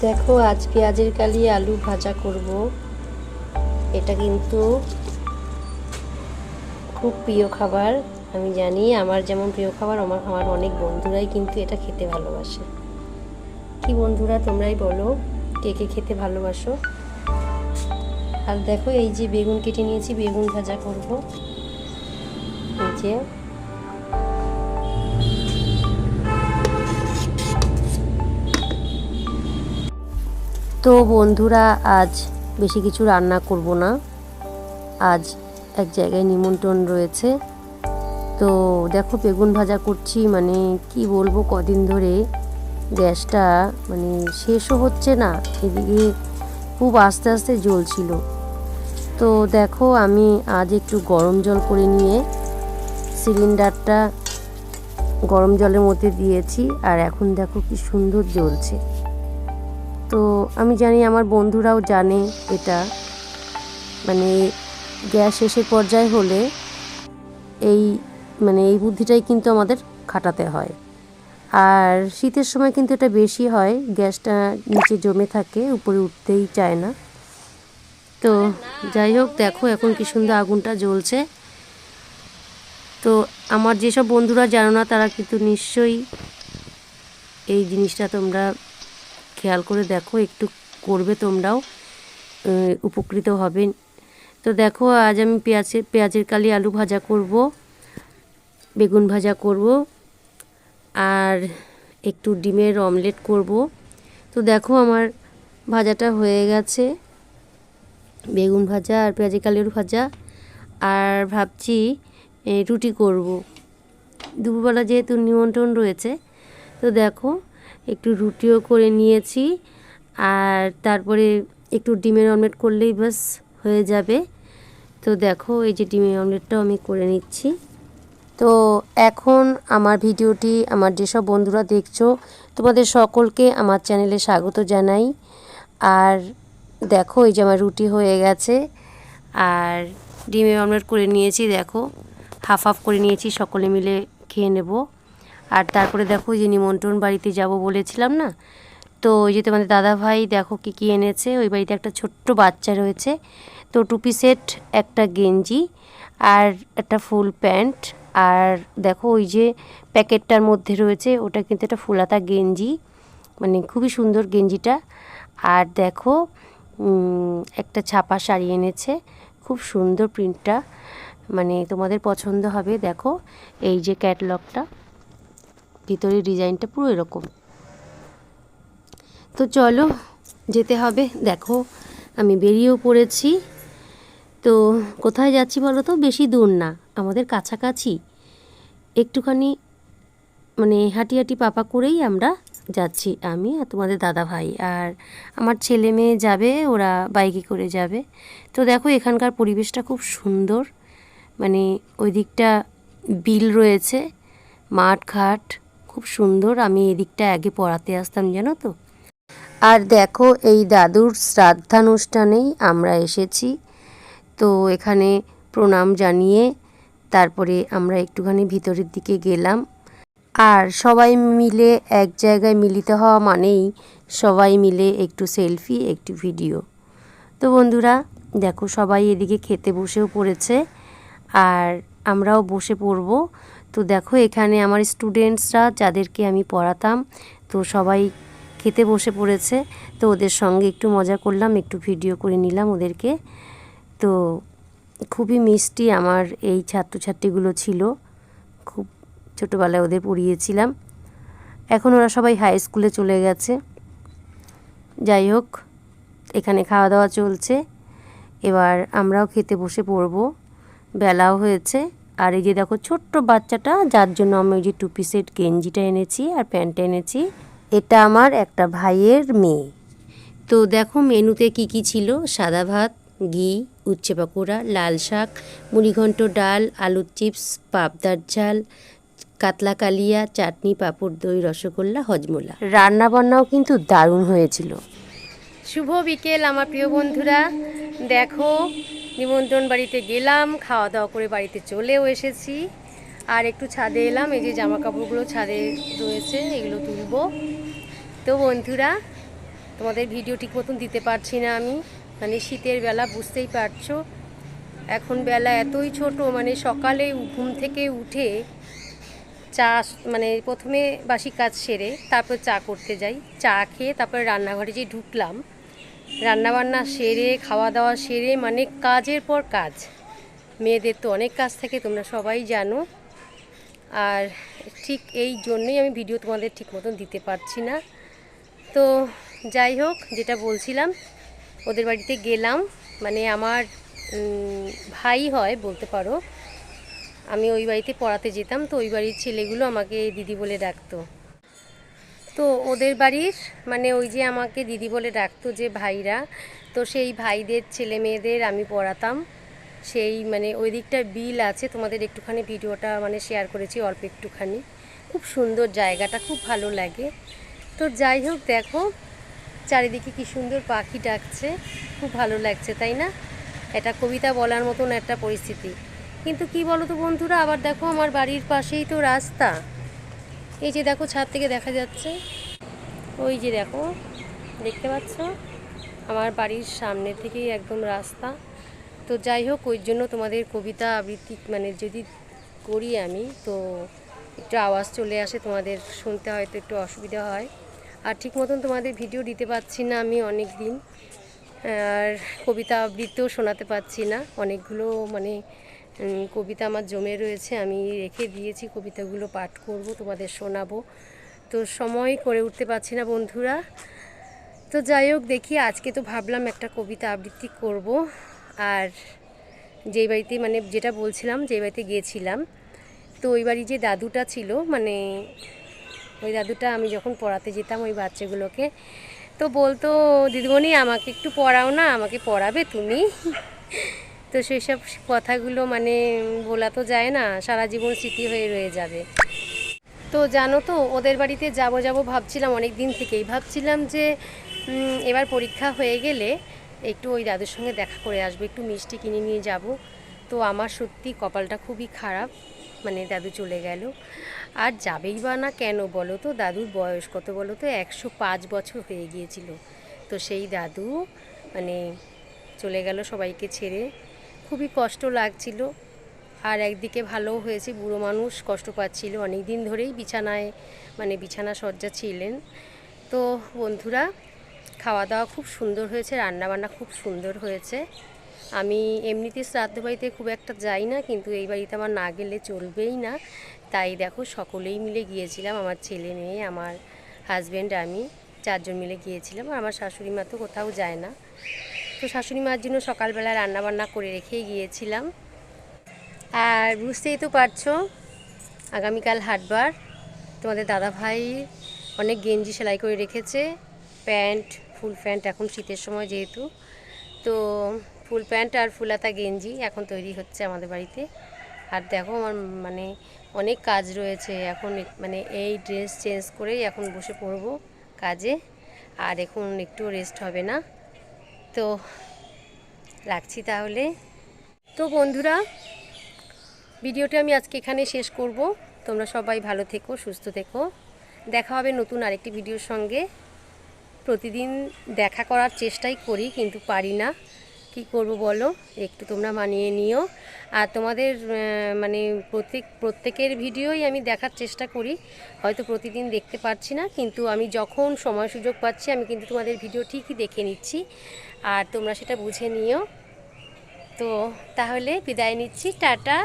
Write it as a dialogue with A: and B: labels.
A: দেখো, আজ পেঁয়াজের কালি আলু ভাজা করব। এটা কিন্তু খুব প্রিয় খাবার। আমি জানি আমার যেমন প্রিয় খাবার, আমার আমার অনেক বন্ধুরাই কিন্তু এটা খেতে ভালোবাসে। কি বন্ধুরা, তোমরাই বলো, কে কে খেতে ভালোবাসো? আর দেখো, এই যে বেগুন কেটে নিয়েছি, বেগুন ভাজা করব। এই যে তো বন্ধুরা, আজ বেশি কিছু রান্না করব না। আজ এক জায়গায় নিমন্ত্রণ রয়েছে। তো দেখো, বেগুন ভাজা করছি মানে কি বলব, কদিন ধরে গ্যাসটা মানে শেষও হচ্ছে না, এদিকে খুব আস্তে আস্তে জ্বলছিল। তো দেখো, আমি আজ একটু গরম জল করে নিয়ে সিলিন্ডারটা গরম জলের মধ্যে দিয়েছি, আর এখন দেখো কি সুন্দর জ্বলছে। তো আমি জানি আমার বন্ধুরাও জানে এটা। মানে গ্যাস শেষের পর্যায়ে হলে এই মানে এই বুদ্ধিটাই কিন্তু আমাদের খাটাতে হয়। আর শীতের সময় কিন্তু এটা বেশি হয়, গ্যাসটা নিচে জমে থাকে, উপরে উঠতেই চায় না। তো যাই হোক, দেখো এখন কি সুন্দর আগুনটা জ্বলছে। তো আমার যেসব বন্ধুরা জানো না, তারা কিন্তু নিশ্চয়ই এই জিনিসটা তোমরা খেয়াল করে দেখো, একটু করবে তোমরাও। উপকৃত হবে। তো দেখো, আজ আমি পেঁয়াজের পেঁয়াজের কালি আলু ভাজা করব, বেগুন ভাজা করব, আর একটু ডিমের অমলেট করব। তো দেখো, আমার ভাজাটা হয়ে গেছে। বেগুন ভাজা আর পেঁয়াজের কালি আলু ভাজা। আর ভাবছি রুটি করব। দুপুরবেলা যেহেতু নিমন্ত্রণ রয়েছে, তো দেখো একটু রুটিও করে নিয়েছি। আর তারপরে একটু ডিমের অমলেট করলেই বাস হয়ে যাবে। তো দেখো, এই যে ডিমের অমলেটটাও আমি করে নিচ্ছি। তো এখন আমার ভিডিওটি, আমার যেসব বন্ধুরা দেখছ, তোমাদের সকলকে আমার চ্যানেলে স্বাগত জানাই। আর দেখো, এই যে আমার রুটি হয়ে গেছে। আর ডিমের অমলেট করে নিয়েছি, দেখো। হাফ হাফ করে নিয়েছি, সকলে মিলে খেয়ে নেব। আর তারপরে দেখো যে নিমন্ত্রণ বাড়িতে যাব বলেছিলাম না? তো ওই যে তোমাদের দাদা ভাই দেখো কি কি এনেছে, ওই বাড়িতে একটা ছোট্ট বাচ্চা রয়েছে। তো টুপি সেট, একটা গেঞ্জি আর একটা ফুল প্যান্ট। আর দেখো ওই যে প্যাকেটটার মধ্যে রয়েছে, ওটা কিন্তু একটা ফুলাতা গেঞ্জি। মানে খুবই সুন্দর গেঞ্জিটা। আর দেখো একটা ছাপা শাড়ি এনেছে, খুব সুন্দর প্রিন্টটা। মানে তোমাদের পছন্দ হবে, দেখো, এই যে ক্যাটলগটা। ভিতরের ডিজাইনটা পুরো এরকম। তো চলো, যেতে হবে। দেখো, আমি বেরিয়েও পড়েছি। তো কোথায় যাচ্ছি বলো তো? বেশি দূর না, আমাদের কাছাকাছি। একটুখানি মানে হাঁটি হাঁটি পাপা করেই আমরা যাচ্ছি, আমি আর তোমাদের দাদা ভাই। আর আমার ছেলে মেয়ে যাবে, ওরা বাইকে করে যাবে। তো দেখো, এখানকার পরিবেশটা খুব সুন্দর। মানে ওই দিকটা বিল রয়েছে মাঠ ঘাট খুব সুন্দর, আমি এদিকটা আগে পড়াতে আসতাম, জানো তো। আর দেখো, এই দাদুর শ্রাদ্ধানুষ্ঠানেই আমরা এসেছি। তো এখানে প্রণাম জানিয়ে তারপরে আমরা একটুখানি ভিতরের দিকে গেলাম। আর সবাই মিলে এক জায়গায় মিলিত হওয়া মানেই সবাই মিলে একটু সেলফি, একটু ভিডিও। তো বন্ধুরা, দেখো সবাই এদিকে খেতে বসেও পড়েছে। আর আমরাও বসে পড়ব। তো দেখো, এখানে আমার স্টুডেন্টসরা যাদেরকে আমি পড়াতাম, তো সবাই খেতে বসে পড়েছে, তো ওদের সঙ্গে একটু মজা করলাম, একটু ভিডিও করে নিলাম ওদেরকে। তো খুবই মিষ্টি আমার এই ছাত্রছাত্রীগুলো ছিল, খুব ছোটোবেলায় ওদের পড়িয়েছিলাম। এখন ওরা সবাই হাই স্কুলে চলে গেছে। যাই হোক, এখানে খাওয়া দাওয়া চলছে, এবার আমরাও খেতে বসে পড়ব, বেলাও হয়েছে। আর এই যে দেখো ছোট্ট বাচ্চাটা, যার জন্য আমি ওই যে টু পিসের গেঞ্জিটা এনেছি আর প্যান্টটা এনেছি। এটা আমার একটা ভাইয়ের মেয়ে। তো দেখো মেনুতে কি কি ছিল? সাদা ভাত, ঘি, উচ্ছে পাকোড়া, লাল শাক, মুড়িঘণ্ট ডাল, আলুর চিপস, পাবদার ঝাল, কাতলা কালিয়া, চাটনি, পাঁপড়, দই, রসগোল্লা, হজমোলা। রান্না বান্নাও কিন্তু দারুণ হয়েছিল। শুভ বিকেল আমার প্রিয় বন্ধুরা। দেখো নিমন্ত্রণ বাড়িতে গেলাম খাওয়া দাওয়া করে বাড়িতে চলেও এসেছি। আর একটু ছাদে এলাম, এই যে জামা কাপড়গুলো ছাদে রয়েছে, এগুলো তুলবো। তো বন্ধুরা, তোমাদের ভিডিও ঠিক মতন দিতে পারছি না আমি। মানে শীতের বেলা বুঝতেই পারছ। এখন বেলা এতই ছোট মানে সকালে ঘুম থেকে উঠে চা মানে প্রথমে বাসি কাজ সেরে তারপর চা করতে যাই। চা খেয়ে তারপরে রান্নাঘরে যে ঢুকলাম রান্নাবান্না সেরে খাওয়া দাওয়া সেরে মানে কাজের পর কাজ। মেয়েদের তো অনেক কাজ থাকে, তোমরা সবাই জানো। আর ঠিক এই জন্যই আমি ভিডিও তোমাদের ঠিক মতন দিতে পারছি না। তো যাই হোক, যেটা বলছিলাম, ওদের বাড়িতে গেলাম। মানে আমার ভাই হয়, বলতে পারো। আমি ওই বাড়িতে পড়াতে যেতাম, তো ওই বাড়ির ছেলেগুলো আমাকে দিদি বলে ডাকতো। তো ওদের বাড়ির মানে ওই যে আমাকে দিদি বলে ডাকতো যে ভাইরা, তো সেই ভাইদের, ছেলে মেয়েদের আমি পড়াতাম। সেই মানে ওই দিকটার বিল আছে, তোমাদের একটুখানি ভিডিওটা মানে শেয়ার করেছি অল্প একটুখানি। খুব সুন্দর জায়গাটা, খুব ভালো লাগে। তো যাই হোক, দেখো, চারিদিকে কি সুন্দর পাখি ডাকছে, খুব ভালো লাগছে, তাই না? এটা কবিতা বলার মতন একটা পরিস্থিতি। কিন্তু কি বলো তো বন্ধুরা, আবার দেখো আমার বাড়ির পাশেই তো রাস্তা। এই যে দেখো, ছাদ থেকে দেখা যাচ্ছে। ওই যে দেখো, দেখতে পাচ্ছ? আমার বাড়ির সামনে থেকেই একদম রাস্তা। তো যাই হোক, ওই জন্য তোমাদের কবিতা আবৃত্তি মানে যদি করি আমি, তো একটু আওয়াজ চলে আসে, তোমাদের শুনতে হয়তো একটু অসুবিধা হয়। আর ঠিক মতন তোমাদের ভিডিও দিতে পারছি না আমি অনেক দিন। আর কবিতা আবৃত্তিও শোনাতে পারছি না। অনেকগুলো মানে কবিতা আমার জমে রয়েছে, আমি রেখে দিয়েছি, কবিতাগুলো পাঠ করব, তোমাদের শোনাবো। তো সময় করে উঠতে পারছি না বন্ধুরা। তো যাই হোক, দেখি আজকে তো ভাবলাম একটা কবিতা আবৃত্তি করব। আর যেই বাড়িতে মানে যেটা বলছিলাম, যেই বাড়িতে গিয়েছিলাম, তো ওই বাড়ি যে দাদুটা ছিল মানে ওই দাদুটা আমি যখন পড়াতে যেতাম ওই বাচ্চাগুলোকে, তো বলতো, দিদিমণি, আমাকে একটু পড়াও না, আমাকে পড়াবে তুমি? তো সেসব কথাগুলো মানে বলা তো যায় না, সারা জীবন স্মৃতি হয়ে রয়ে যাবে। তো জানো তো, ওদের বাড়িতে যাব যাব ভাবছিলাম অনেক দিন থেকেই ভাবছিলাম যে এবার পরীক্ষা হয়ে গেলে একটু ওই দাদুর সঙ্গে দেখা করে আসব, একটু মিষ্টি কিনে নিয়ে যাব। তো আমার সত্যি কপালটা খুবই খারাপ মানে দাদু চলে গেল। আর যাবেই বা না কেন বলো তো, দাদুর বয়স কত বলো তো, একশো পাঁচ বছর হয়ে গিয়েছিল। তো সেই দাদু মানে চলে গেল সবাইকে ছেড়ে। খুবই কষ্ট লাগছিল। আর একদিকে ভালো হয়েছে, বুড়ো মানুষ কষ্ট পাচ্ছিল। অনেক দিন ধরেই বিছানায় মানে বিছানা সজ্জা ছিলেন। তো বন্ধুরা খাওয়া দাওয়া খুব সুন্দর হয়েছে, রান্নাবান্না খুব সুন্দর হয়েছে। আমি এমনিতে শ্রাদ্ধ বাড়িতে খুব একটা যাই না, কিন্তু এই বাড়িতে আমার না গেলে চলবেই না। তাই দেখো, সকলেই মিলে গিয়েছিলাম, আমার ছেলে মেয়ে, আমার হাজব্যান্ড আমি, চারজন মিলে গিয়েছিলাম। আর আমার শাশুড়ি মা তো কোথাও যায় না। তো শাশুড়ি মার জন্য সকালবেলা রান্নাবান্না করে রেখেই গিয়েছিলাম। আর বুঝতেই তো পারছ, আগামীকাল হাটবার। তোমাদের দাদা ভাই অনেক গেঞ্জি সেলাই করে রেখেছে, প্যান্ট, ফুল প্যান্ট এখন শীতের সময় যেহেতু। তো ফুল প্যান্ট আর ফুলাতা গেঞ্জি এখন তৈরি হচ্ছে আমাদের বাড়িতে। আর দেখো আমার মানে অনেক কাজ রয়েছে, এখন মানে এই ড্রেস চেঞ্জ করেই এখন বসে পড়ব কাজে। আর এখন একটু রেস্ট হবে না। তো রাখছি তাহলে। তো বন্ধুরা, ভিডিওটা আমি আজকে এখানে শেষ করব। তোমরা সবাই ভালো থেকো, সুস্থ থেকো। দেখা হবে নতুন আরেকটি ভিডিওর সঙ্গে। প্রতিদিন দেখা করার চেষ্টাই করি, কিন্তু পারি না। কি করব বলো? একটু তোমরা মানিয়ে নিও। আর তোমাদের মানে প্রত্যেক, প্রত্যেকের ভিডিওই আমি দেখার চেষ্টা করি। হয়তো প্রতিদিন দেখতে পাচ্ছি না, কিন্তু আমি যখন সময় সুযোগ পাচ্ছি, আমি কিন্তু তোমাদের ভিডিও ঠিকই দেখে নিচ্ছি। আর তোমরা সেটা বুঝে নিও। তো তাহলে বিদায় নিচ্ছি, টাটা।